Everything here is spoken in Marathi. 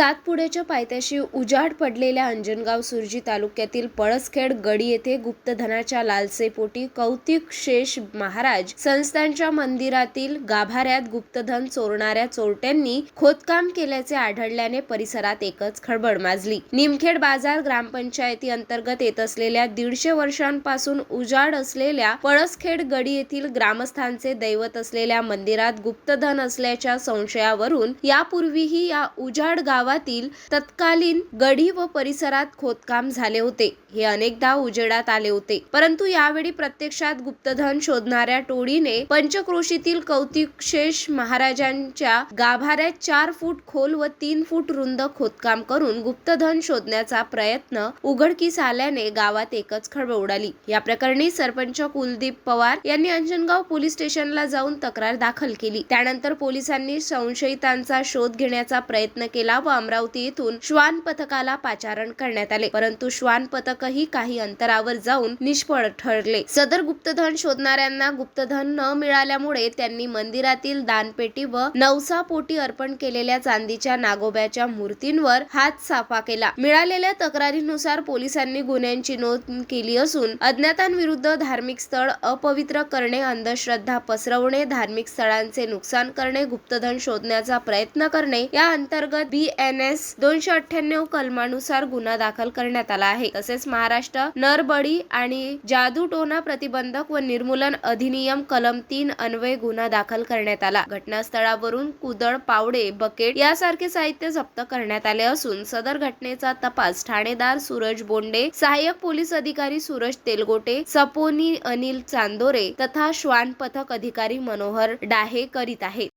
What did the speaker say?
सातपुड्याच्या पायथ्याशी उजाड पडलेल्या अंजनगाव सुरजी तालुक्यातील पळसखेड गडी येथे गुप्तधनाच्या लालसेपोटी कौतिक शेष महाराज संस्थांच्या मंदिरातील गाभाऱ्यात गुप्तधन चोरणाऱ्या चोरट्यांनी खोदकाम केल्याचे आढळल्याने परिसरात एकच खळबळ माजली. निमखेड बाजार ग्रामपंचायती अंतर्गत येत असलेल्या दीडशे वर्षांपासून उजाड असलेल्या पळसखेड गडी येथील ग्रामस्थांचे दैवत असलेल्या मंदिरात गुप्तधन असल्याच्या संशयावरून यापूर्वीही या उजाड गावातील तत्कालीन गढी व परिसरात खोदकाम झाले होते. हे अनेकदा उजेडात आले होते. परंतु यावेळी प्रत्यक्षात गुप्तधन शोधणाऱ्या टोळीने पंचक्रोशीतील कौतिकशेष महाराजांच्या गाभाऱ्यात चार फूट खोल व तीन फूट रुंद खोदकाम करून गुप्तधन शोधण्याचा प्रयत्न उघडकीस आल्याने गावात एकच खळबळ उडाली. या प्रकरणी सरपंच कुलदीप पवार यांनी अंजनगाव पोलीस स्टेशनला जाऊन तक्रार दाखल केली. त्यानंतर पोलिसांनी संशयितांचा शोध घेण्याचा प्रयत्न केला व अमरावती येथून श्वान पथकाला पाचारण करण्यात आले. परंतु श्वान पथकही काही अंतरावर जाऊन निष्फळ ठरले. सदर गुप्तधन शोधणाऱ्यांना गुप्तधन न मिळाल्यामुळे त्यांनी मंदिरातील दानपेटी व नवसा पोटी अर्पण केलेल्या चांदीच्या नागोब्याच्या मूर्तींवर हात साफा केला. मिळालेल्या तक्रारीनुसार पोलिसांनी गुन्ह्यांची नोंद केली असून अज्ञातांविरुद्ध धार्मिक स्थळ अपवित्र करणे अंधश्रद्धा पसरवणे धार्मिक स्थळांचे नुकसान करणे गुप्तधन शोधण्याचा प्रयत्न करणे या अंतर्गत बी एन एस दोनशे अठ्ठ्याण्णव कलमानुसार गुन्हा दाखल करण्यात आला आहे. तसेच महाराष्ट्र नरबडी आणि जादूटोना प्रतिबंधक व निर्मूलन अधिनियम कलम तीन अन्वये गुन्हा दाखल करण्यात आला. घटनास्थळावरून कुदळ पावडे बकेट यासारखे साहित्य जप्त करण्यात आले असून सदर घटनेचा तपास ठाणेदार सूरज बोंडे सहाय्यक पोलीस अधिकारी सूरज तेलगोटे सपोनी अनिल चांदोरे तथा श्वान पथक अधिकारी मनोहर डाहे करीत आहेत.